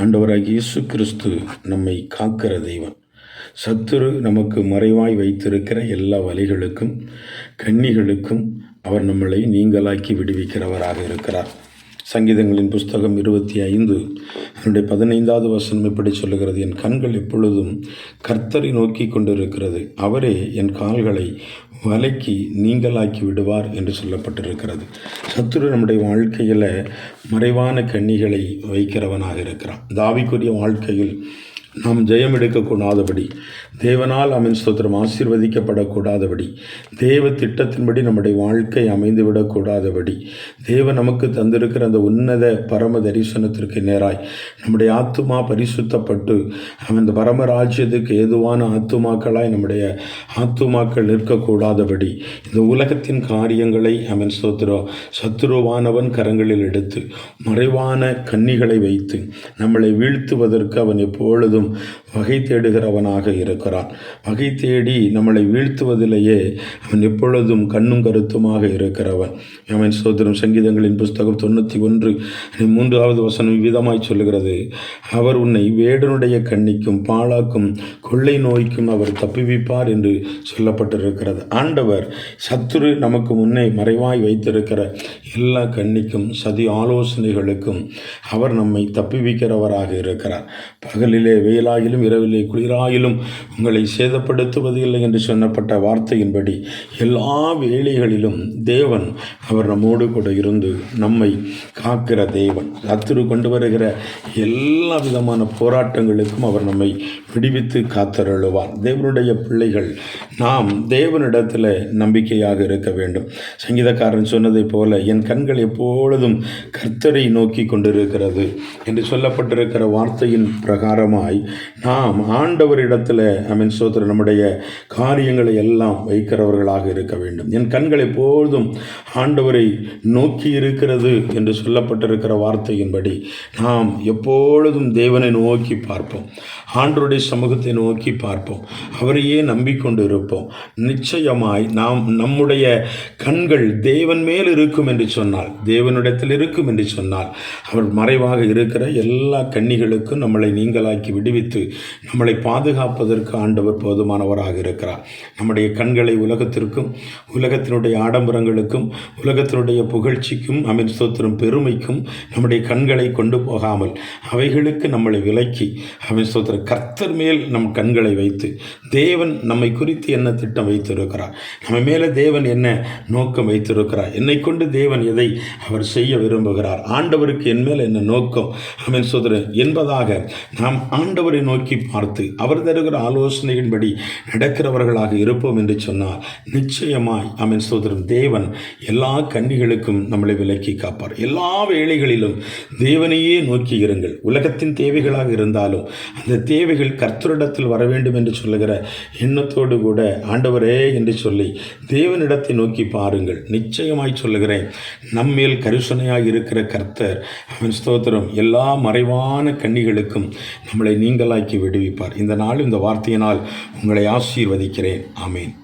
ஆண்டவராகிய இயேசு கிறிஸ்து நம்மை காக்கிற தெய்வம். சத்துரு நமக்கு மறைவாய் வைத்திருக்கிற எல்லா வழிகளுக்கும் கன்னிகளுக்கும் அவர் நம்மளை நீங்களாக்கி விடுவிக்கிறவராக இருக்கிறார். சங்கீதங்களின் புஸ்தகம் இருபத்தி ஐந்து. என்னுடைய பதினைந்தாவது வசனம் இப்படி சொல்லுகிறது. என் கண்கள் எப்பொழுதும் கர்த்தரை நோக்கி கொண்டிருக்கிறது. அவரே என் கால்களை வலைக்கு நீங்களாக்கி விடுவார் என்று சொல்லப்பட்டிருக்கிறது. சத்துரு நம்முடைய வாழ்க்கையில் மறைவான கன்னிகளை வைக்கிறவனாக இருக்கிறான். தாவிக்குரிய வாழ்க்கையில் நாம் ஜெயம் எடுக்கக்கூடாதபடி தேவனால் அமின் ஸ்தோத்திரம் ஆசீர்வதிக்கப்படக்கூடாதபடி தேவ திட்டத்தின்படி நம்முடைய வாழ்க்கை அமைந்துவிடக்கூடாதபடி தேவன் நமக்கு தந்திருக்கிற அந்த உன்னத பரம தரிசனத்திற்கு நேராய் நம்முடைய ஆத்துமா பரிசுத்தப்பட்டு அந்த பரம ராஜ்யத்துக்கு ஏதுவான ஆத்துமாக்களாய் நம்முடைய ஆத்துமாக்கள் நிற்கக்கூடாதபடி இந்த உலகத்தின் காரியங்களை அவன் ஸ்தோத்திரம் சத்துருவானவன் கரங்களில் எடுத்து மறைவான கன்னிகளை வைத்து நம்மளை வீழ்த்துவதற்கு அவன் எப்பொழுதும் வகை தேடுகிறவனாக இருக்கிறான். வகை தேடி நம்மளை வீழ்த்துவதிலேயே அவன் எப்பொழுதும் கண்ணும் கருத்துமாக இருக்கிறவன். அவன் சோதரம் சங்கீதங்களின் புஸ்தகம் தொண்ணூற்றி ஒன்று மூன்றாவது வசனம் விதமாய் சொல்லுகிறது. அவர் உன்னை வேடனுடைய கண்ணிக்கும் பாழாக்கும் கொள்ளை நோய்க்கும் அவர் தப்புவிப்பார் என்று சொல்லப்பட்டிருக்கிறது. ஆண்டவர் சத்துரு நமக்கு முன்னே மறைவாய் வைத்திருக்கிற எல்லா கண்ணிக்கும் சதி ஆலோசனைகளுக்கும் அவர் நம்மை தப்புவிக்கிறவராக இருக்கிறார். பகலிலே வெயிலாயிலும் இரவிலே குளிராயிலும் உங்களை சேதப்படுத்துவது இல்லை என்று சொன்னப்பட்ட வார்த்தையின்படி எல்லா வேலைகளிலும் தேவன் அவர் நம்மோடு கூட இருந்து நம்மை காக்கிற தேவன். சத்துரு கொண்டு வருகிற எல்லா விதமான போராட்டங்களுக்கும் அவர் நம்மை விடுவித்து காத்தருளுவார். தேவனுடைய பிள்ளைகள் நாம் தேவனிடத்தில் நம்பிக்கையாக இருக்க வேண்டும். சங்கீதக்காரன் சொன்னதைப் போல என் கண்கள் எப்பொழுதும் கர்த்தரை நோக்கி கொண்டிருக்கிறது என்று சொல்லப்பட்டிருக்கிற வார்த்தையின் பிரகாரமாய் நாம் ஆண்டவரிடத்தில் அமீன் சோதரர் நம்முடைய காரியங்களை எல்லாம் வைக்கிறவர்களாக இருக்க வேண்டும். என் கண்கள் எப்பொழுதும் ஆண்டவரை நோக்கி இருக்கிறது என்று சொல்லப்பட்டிருக்கிற வார்த்தையின்படி நாம் எப்பொழுதும் தேவனை நோக்கி பார்ப்போம். ஆண்டருடைய சமூகத்தை நோக்கி பார்ப்போம். அவரையே நம்பிக்கொண்டு இருப்போம். நிச்சயமாய் நாம் நம்முடைய கண்கள் தேவன் மேல் இருக்கும் என்று சொன்னால் தேவனிடத்தில் இருக்கும் என்று சொன்னால் அவர் மறைவாக இருக்கிற எல்லா கன்னிகளுக்கும் நம்மளை நீங்களாக்கி விடுவித்து நம்மளை பாதுகாப்பதற்கு ஆண்டவர் போதுமானவராக இருக்கிறார். நம்முடைய கண்களை உலகத்திற்கும் உலகத்தினுடைய ஆடம்பரங்களுக்கும் உலகத்தினுடைய புகழ்ச்சிக்கும் அமிர்தோத்திரம் பெருமைக்கும் நம்முடைய கண்களை கொண்டு போகாமல் அவைகளுக்கு நம்மளை விலக்கி அமிர் கர்த்தர் மேல் நம் கண்களை வைத்து தேவன் நம்மை குறித்து என்ன திட்டம் வைத்திருக்கிறார்? நம்ம மேலே தேவன் என்ன நோக்கம் வைத்திருக்கிறார்? என்னை கொண்டு தேவன் எதை அவர் செய்ய விரும்புகிறார்? ஆண்டவருக்கு என் மேல் என்ன நோக்கம்? அமின் சோதரன் என்பதாக நாம் ஆண்டவர் நோக்கி பார்த்து அவர் தருகிற ஆலோசனையின்படி நடக்கிறவர்களாக இருப்போம் என்று சொன்னால் நிச்சயமாய் அமீன் சோதரன் தேவன் எல்லா கன்னிகளுக்கும் நம்மளை விலக்கி காப்பார். எல்லா வேளைகளிலும் தேவனையே நோக்கி இருங்கள். உலகத்தின் தேவைகளாக இருந்தாலும் அந்த தேவைகள் கர்த்தரிடத்தில் வர வேண்டும் என்று சொல்லுகிற எண்ணத்தோடு கூட ஆண்டவரே என்று சொல்லி தேவனிடத்தை நோக்கி பாருங்கள். நிச்சயமாய் சொல்லுகிறேன் நம்மேல் கரிசனையாக இருக்கிற கர்த்தர் அவன் ஸ்தோத்திரம் எல்லா மறைவான கன்னிகளுக்கும் நம்மளை நீங்களாக்கி விடுவிப்பார். இந்த நாள் இந்த வார்த்தையினால் உங்களை ஆசீர்வதிக்கிறேன். ஆமேன்.